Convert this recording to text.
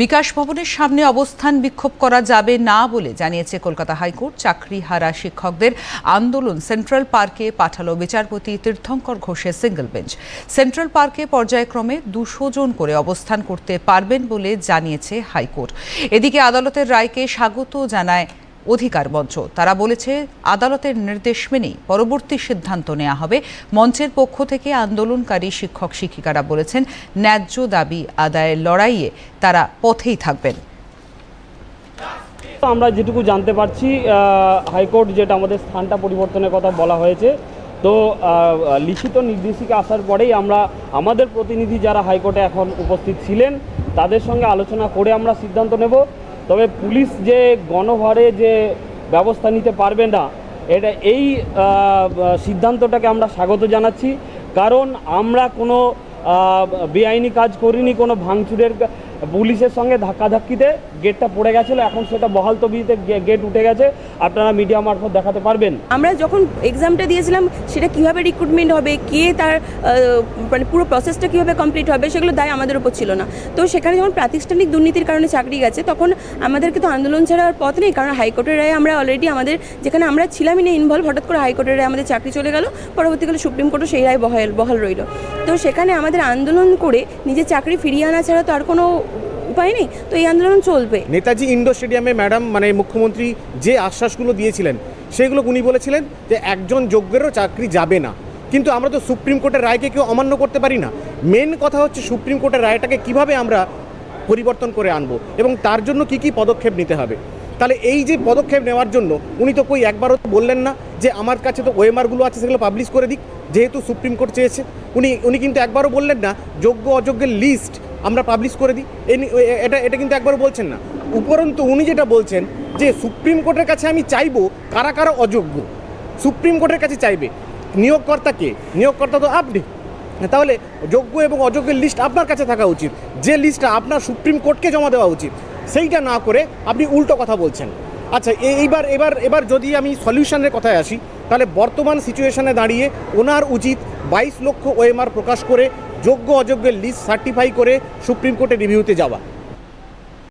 বিকাশ ভবনের সামনে অবস্থান বিক্ষোভ করা যাবে না বলে জানিয়েছে কলকাতা হাইকোর্ট। চাকরি হারা শিক্ষকদের আন্দোলন সেন্ট্রাল পার্কে পাঠালো বিচারপতি তীর্থঙ্কর ঘোষের সিঙ্গল বেঞ্চ। সেন্ট্রাল পার্কে পর্যায়ক্রমে দুশো জন করে অবস্থান করতে পারবেন বলে জানিয়েছে হাইকোর্ট। এদিকে আদালতের রায়কে স্বাগত জানায় অধিকার মঞ্চ। তারা বলেছে, আদালতের নির্দেশ মেনেই পরবর্তী সিদ্ধান্ত নেওয়া হবে। মঞ্চের পক্ষ থেকে আন্দোলনকারী শিক্ষক শিক্ষিকারা বলেছেন, ন্যায্য দাবি আদায়ের লড়াইয়ে তারা পথেই থাকবেন। আমরা যেটুকু জানতে পারছি হাইকোর্ট যেটা আমাদের স্থানটা পরিবর্তনের কথা বলা হয়েছে, তো লিখিত নির্দেশিকা আসার পরেই আমরা, আমাদের প্রতিনিধি যারা হাইকোর্টে এখন উপস্থিত ছিলেন, তাদের সঙ্গে আলোচনা করে আমরা সিদ্ধান্ত নেব। তবে পুলিশ যে গণভারে যে ব্যবস্থা নিতে পারবে না, এটা এই সিদ্ধান্তটাকে আমরা স্বাগত জানাচ্ছি। কারণ আমরা কোনো বেআইনি কাজ করিনি, কোনো ভাঙচুরের পুলিশের সঙ্গে ধাক্কাধাক্কিতে গেটটা পড়ে গেছিল। এখন সেটা বহাল তবিতে গেট উঠে গেছে। আপনারা মিডিয়া মারফত দেখাতে পারবেন। আমরা যখন এক্সামটা দিয়েছিলাম, সেটা কীভাবে রিক্রুটমেন্ট হবে, কে তার মানে পুরো প্রসেসটা কীভাবে কমপ্লিট হবে, সেগুলো দায় আমাদের উপর ছিল না। তো সেখানে যখন প্রাতিষ্ঠানিক দুর্নীতির কারণে চাকরি গেছে, তখন আমাদেরকে তো আন্দোলন ছাড়া আর পথ নেই। কারণ হাইকোর্টের রায়ে আমরা অলরেডি আমাদের, যেখানে আমরা ছিলামই না ইনভলভ হঠাৎ করে হাইকোর্টের রায়ে আমাদের চাকরি চলে গেল। পরবর্তীকালে সুপ্রিম কোর্টও সেই রায় বহাল বহাল রইল। তো সেখানে আমাদের আন্দোলন করে নিজের চাকরি ফিরিয়ে আনা ছাড়া তো আর কোনো উপায় নেই, তো এই আন্দোলন চলবে। নেতাজি ইন্ডোর স্টেডিয়ামে ম্যাডাম মানে মুখ্যমন্ত্রী যে আশ্বাসগুলো দিয়েছিলেন, সেগুলো উনি বলেছিলেন যে একজন যোগ্যেরও চাকরি যাবে না। কিন্তু আমরা তো সুপ্রিম কোর্টের রায়কে কেউ অমান্য করতে পারি না। মেন কথা হচ্ছে সুপ্রিম কোর্টের রায়টাকে কীভাবে আমরা পরিবর্তন করে আনব এবং তার জন্য কি কি পদক্ষেপ নিতে হবে? তাহলে এই যে পদক্ষেপ নেওয়ার জন্য উনি তো কই একবারও তো বললেন না যে আমার কাছে তো ওএমআরগুলো আছে, সেগুলো পাবলিশ করে দিক, যেহেতু সুপ্রিম কোর্ট চেয়েছে। উনি উনি কিন্তু একবারও বললেন না যোগ্য অযোগ্যের লিস্ট আমরা পাবলিশ করে দিই। এটা এটা কিন্তু একবার বলছেন না। উপরন্তু উনি যেটা বলছেন যে সুপ্রিম কোর্টের কাছে আমি চাইব কারা কারা অযোগ্য। সুপ্রিম কোর্টের কাছে চাইবে। নিয়োগকর্তাকে নিয়োগকর্তা তো আপনি। তাহলে যোগ্য এবং অযোগ্যের লিস্ট আপনার কাছে থাকা উচিত। যে লিস্টটা আপনার সুপ্রিম কোর্টকে জমা দেওয়া উচিত, সেইটা না করে আপনি উল্টো কথা বলছেন। আচ্ছা এইবার, এবার এবার যদি আমি সলিউশনের কথায় আসি, তাহলে বর্তমান সিচুয়েশনে দাঁড়িয়ে ওনার উচিত বাইশ লক্ষ ওএমআর প্রকাশ করে যোগ্য অযোগ্যের লিস্ট সার্টিফাই করে সুপ্রিম কোর্টে রিভিউতে যাওয়া।